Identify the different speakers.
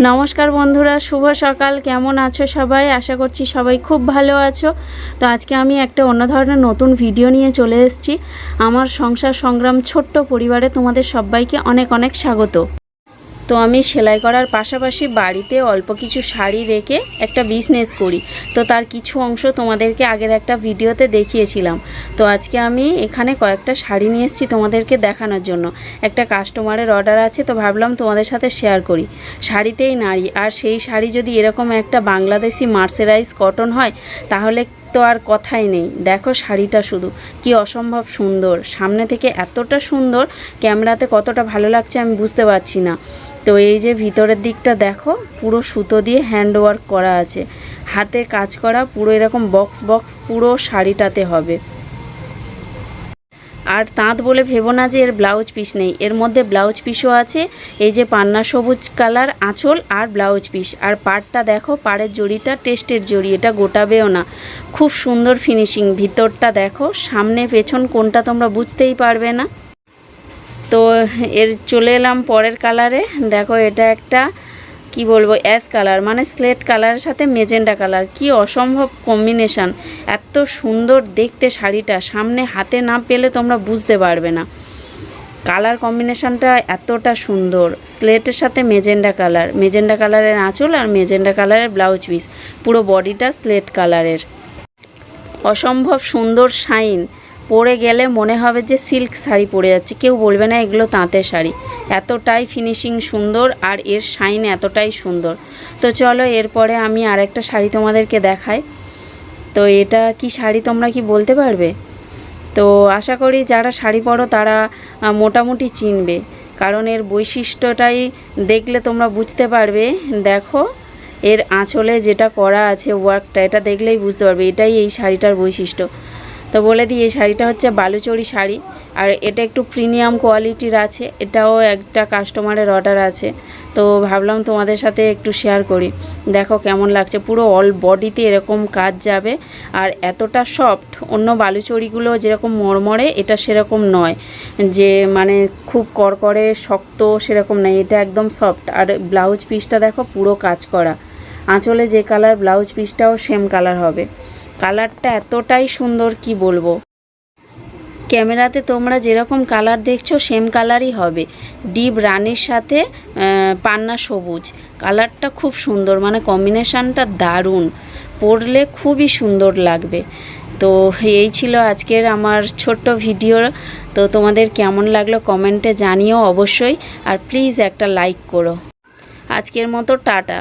Speaker 1: নমস্কার বন্ধুরা, শুভ সকাল। কেমন আছো সবাই? আশা করছি সবাই খুব ভালো আছো। তো আজকে আমি একটা অন্য ধরনের নতুন ভিডিও নিয়ে চলে এসেছি। আমার সংসার সংগ্রাম ছোট্ট পরিবারে তোমাদের সবাইকে অনেক অনেক স্বাগত। তো আমি সেলাই করার পাশাপাশি বাড়িতে অল্প কিছু শাড়ি রেখে একটা বিজনেস করি। তো তার কিছু অংশ তোমাদেরকে আগের একটা ভিডিওতে দেখিয়েছিলাম। তো আজকে আমি এখানে কয়েকটা শাড়ি নিয়ে এসেছি তোমাদেরকে দেখানোর জন্য। একটা কাস্টমারের অর্ডার আছে, তো ভাবলাম তোমাদের সাথে শেয়ার করি। শাড়িতেই নারী, আর সেই শাড়ি যদি এরকম একটা বাংলাদেশি মার্সেরাইজ কটন হয়, তাহলে তো আর কথাই নেই। দেখো শাড়িটা শুধু। কি অসম্ভব সুন্দর। সামনে থেকে এতটা সুন্দর, ক্যামেরাতে কতটা ভালো লাগছে আমি বুঝতে পারছি না। তো এই যে ভিতরের দিকটা দেখো, পুরো সুতো দিয়ে হ্যান্ড ওয়ার্ক করা আছে। হাতে কাজ করা পুরো এরকম বক্স বক্স পুরো শাড়িটাতে হবে। আর তাঁত বলে ভেবো না যে এর ব্লাউজ পিস নেই। এর মধ্যে ব্লাউজ পিসও আছে, এই যে পান্না সবুজ কালার আঁচল আর ব্লাউজ পিস। আর পাড়টা দেখো, পাড়ের জড়িটা টেস্টের জড়ি, এটা গোটাবেও না। খুব সুন্দর ফিনিশিং ভিতরটা দেখো, সামনে পেছন কোনটা তোমরা বুঝতেই পারবে না। তো এর চলে এলাম পরের কালারে দেখো এটা একটা কি বলব অ্যাশ কালার মানে স্লেট কালারের সাথে মেজেন্ডা কালার কি অসম্ভব কম্বিনেশান এত সুন্দর দেখতে শাড়িটা, সামনে হাতে না পেলে তোমরা বুঝতে পারবে না। কালার কম্বিনেশানটা এতটা সুন্দর। স্লেটের সাথে মেজেন্ডা কালার মেজেন্ডা কালারের আঁচল আর মেজেন্ডা কালারের ব্লাউজ পিস পুরো বডিটা স্লেট কালারের অসম্ভব সুন্দর শাইন পরে গেলে মনে হবে যে সিল্ক শাড়ি পরে যাচ্ছে। কেউ বলবে না এগুলো তাঁতের শাড়ি। এতটাই ফিনিশিং সুন্দর আর এর শাইন এতটাই সুন্দর। তো চলো এরপরে আমি আরেকটা শাড়ি তোমাদেরকে দেখাই। তো এটা কি শাড়ি তোমরা কি বলতে পারবে? তো আশা করি যারা শাড়ি পরো তারা মোটামুটি চিনবে। কারণ এর বৈশিষ্ট্যটাই দেখলে তোমরা বুঝতে পারবে। দেখো, এর আঁচলে যেটা করা আছে ওয়ার্কটা এটা দেখলেই বুঝতে পারবে। এটাই এই শাড়িটার বৈশিষ্ট্য। তো বলে দিই, এই শাড়িটা হচ্ছে বালুচড়ি শাড়ি। আর এটা একটু প্রিমিয়াম কোয়ালিটির আছে, এটাও একটা কাস্টমারের অর্ডার আছে। তো ভাবলাম তোমাদের সাথে একটু শেয়ার করি। দেখো কেমন লাগছে, পুরো অল বডিতে এরকম কাজ যাবে। আর এতটা সফট অন্য বালুচড়িগুলো যেরকম মরমরে, এটা সেরকম নয়। যে মানে খুব করকরে শক্ত সেরকম নয় এটা একদম সফট আর ব্লাউজ পিসটা দেখো পুরো কাজ করা। আঁচলে যে কালার ব্লাউজ পিসটাও সেম কালার হবে। কালারটা এতটাই সুন্দর কি বলব? ক্যামেরাতে তোমরা যেরকম কালার দেখছ, সেম কালারই হবে। ডিপ রানির সাথে পান্না সবুজ। কালারটা খুব সুন্দর মানে কম্বিনেশানটা দারুণ। পরলে খুবই সুন্দর লাগবে। তো এই ছিল আজকের আমার ছোট্ট ভিডিও। তো তোমাদের কেমন লাগল কমেন্টে জানিও অবশ্যই। আর প্লিজ একটা লাইক করো। আজকের মতো টাটা।